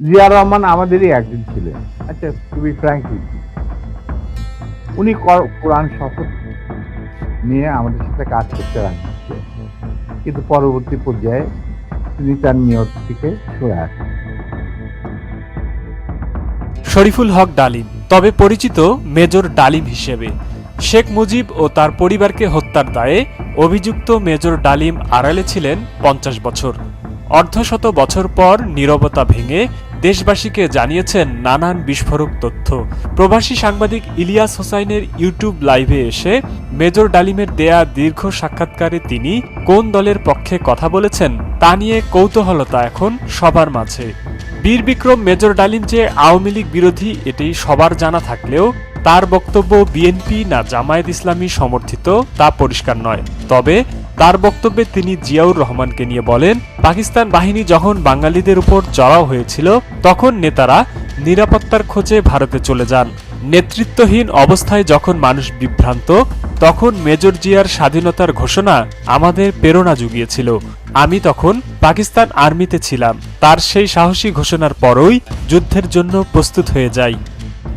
জিয়া রহমান আমাদেরই একজন ছিলেন। আচ্ছা খুবই ফ্র্যাঙ্কলি উনি কোরআন শপথ নিয়ে আমাদের সাথে কাজ করতে ছিলেন। কিন্তু পরবর্তী পর্যায়ে তিনি তার নিয়ত থেকে সরে আসেন। শরীফুল হক ডালিম, তবে পরিচিত মেজর ডালিম হিসেবে, শেখ মুজিব ও তার পরিবারকে হত্যার দায়ে অভিযুক্ত মেজর ডালিম আড়ালে ছিলেন পঞ্চাশ বছর। অর্ধশত বছর পর নীরবতা ভেঙে দেশবাসীকে জানিয়েছেন নানান বিস্ফোরক তথ্য। প্রবাসী সাংবাদিক ইলিয়াস হোসাইনের ইউটিউব লাইভে এসে মেজর ডালিমের দেয়া দীর্ঘ সাক্ষাৎকারে তিনি কোন দলের পক্ষে কথা বলেছেন তা নিয়ে কৌতূহলতা এখন সবার মাঝে। বীর বিক্রম মেজর ডালিম যে আওয়ামী লীগ বিরোধী এটি সবার জানা থাকলেও তার বক্তব্য বিএনপি না জামায়াত ইসলামী সমর্থিত তা পরিষ্কার নয়। তবে তার বক্তব্যে তিনি জিয়াউর রহমানকে নিয়ে বলেন, পাকিস্তান বাহিনী যখন বাঙালিদের উপর চড়াও হয়েছিল, তখন নেতারা নিরাপত্তার খোঁজে ভারতে চলে যান। নেতৃত্বহীন অবস্থায় যখন মানুষ বিভ্রান্ত, তখন মেজর জিয়ার স্বাধীনতার ঘোষণা আমাদের প্রেরণা জুগিয়েছিল। আমি তখন পাকিস্তান আর্মিতে ছিলাম। তার সেই সাহসী ঘোষণার পরই যুদ্ধের জন্য প্রস্তুত হয়ে যাই।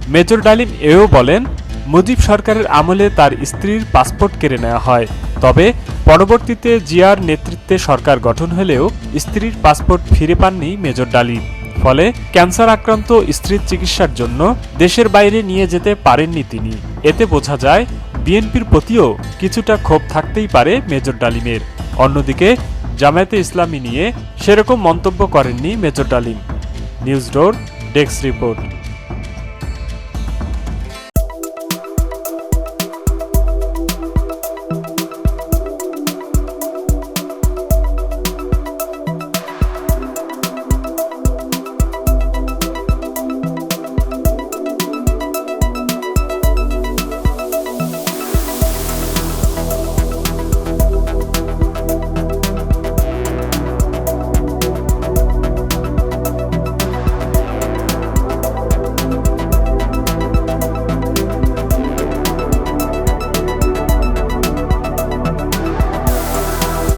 মেজর ডালিম এও বলেন, মুজিব সরকারের আমলে তার স্ত্রীর পাসপোর্ট কেড়ে নেওয়া হয়। তবে পরবর্তীতে জিয়ার নেতৃত্বে সরকার গঠন হলেও স্ত্রীর পাসপোর্ট ফিরে পাননি মেজর ডালিম ফলে ক্যান্সার আক্রান্ত স্ত্রীর চিকিৎসার জন্য দেশের বাইরে নিয়ে যেতে পারেননি তিনি। এতে বোঝা যায়, বিএনপির প্রতিও কিছুটা ক্ষোভ থাকতেই পারে মেজর ডালিমের। অন্যদিকে, জামায়াতে ইসলামী নিয়ে সেরকম মন্তব্য করেননি major Dalim. News door, desk report.